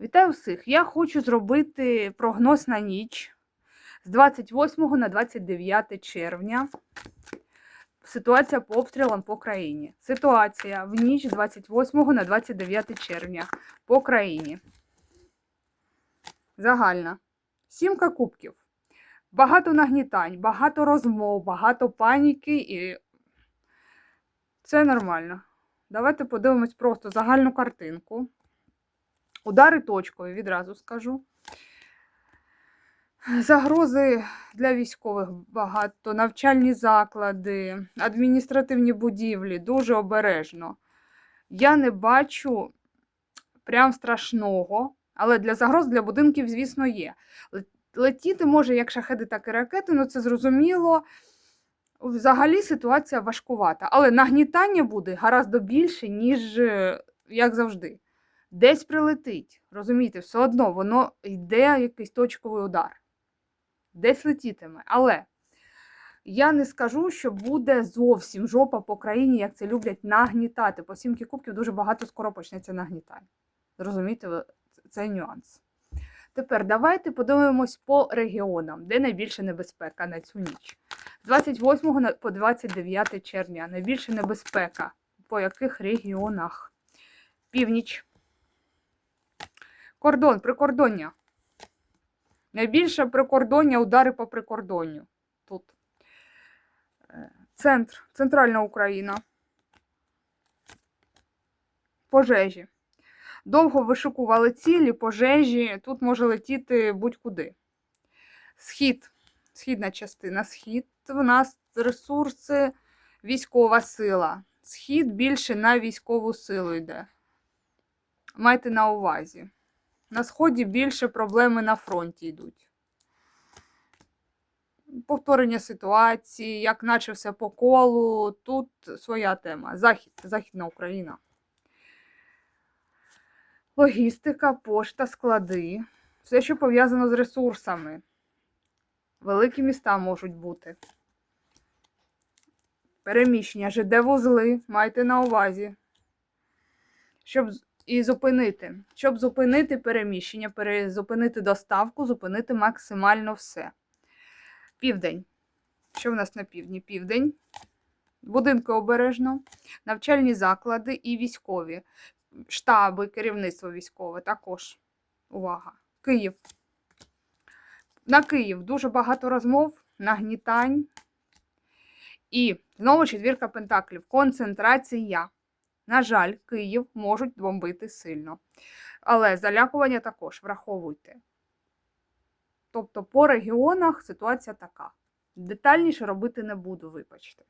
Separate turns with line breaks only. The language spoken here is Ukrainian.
Вітаю всіх! Я хочу зробити прогноз на ніч з 28 на 29 червня. Ситуація по обстрілам по країні. Ситуація в ніч з 28 на 29 червня по країні. Загальна. Сімка кубків. Багато нагнітань, багато розмов, багато паніки і це нормально. Давайте подивимось просто загальну картинку. Удари точкові, відразу скажу. Загрози для військових багато, навчальні заклади, адміністративні будівлі, дуже обережно. Я не бачу прям страшного, але для загроз для будинків, звісно, є. Летіти може як шахеди, так і ракети, ну це зрозуміло. Взагалі ситуація важкувата, але нагнітання буде гораздо більше, ніж е, як завжди десь прилетить. Розумієте, все одно воно йде якийсь точковий удар. Десь летітиме. Але я не скажу, що буде зовсім жопа по країні, як це люблять нагнітати. По сімки кубків дуже багато скоро почнеться нагнітання. Зрозумієте, ви цей нюанс. Тепер давайте подивимось по регіонам, де найбільша небезпека на цю ніч. З 28 по 29 червня найбільша небезпека. По яких регіонах? Північ. Кордон, прикордоння. Найбільше прикордоння, удари по прикордонню. Тут. Е, Центр, центральна Україна. Пожежі. Довго вишукували цілі, пожежі. Тут може летіти будь-куди. Схід, східна частина. Схід в нас ресурси, військова сила. Схід більше на військову силу йде. Майте на увазі. На сході більше проблеми на фронті йдуть. Повторення ситуації, як наче все по колу. Тут своя тема. Захід, Західна Україна. Логістика, пошта, склади. Все, що пов'язано з ресурсами. Великі міста можуть бути. Переміщення, ЖД-вузли, майте на увазі. Щоб і зупинити. Щоб зупинити переміщення, зупинити доставку, зупинити максимально все. Південь. Що в нас на півдні? Південь. Будинки обережно, навчальні заклади і військові. Штаби, керівництво військове також. Увага. Київ. На Київ дуже багато розмов, нагнітань. І знову четвірка пентаклів. Концентрація. На жаль, Київ можуть бомбити сильно. Але залякування також враховуйте. Тобто по регіонах ситуація така. Детальніше робити не буду, вибачте.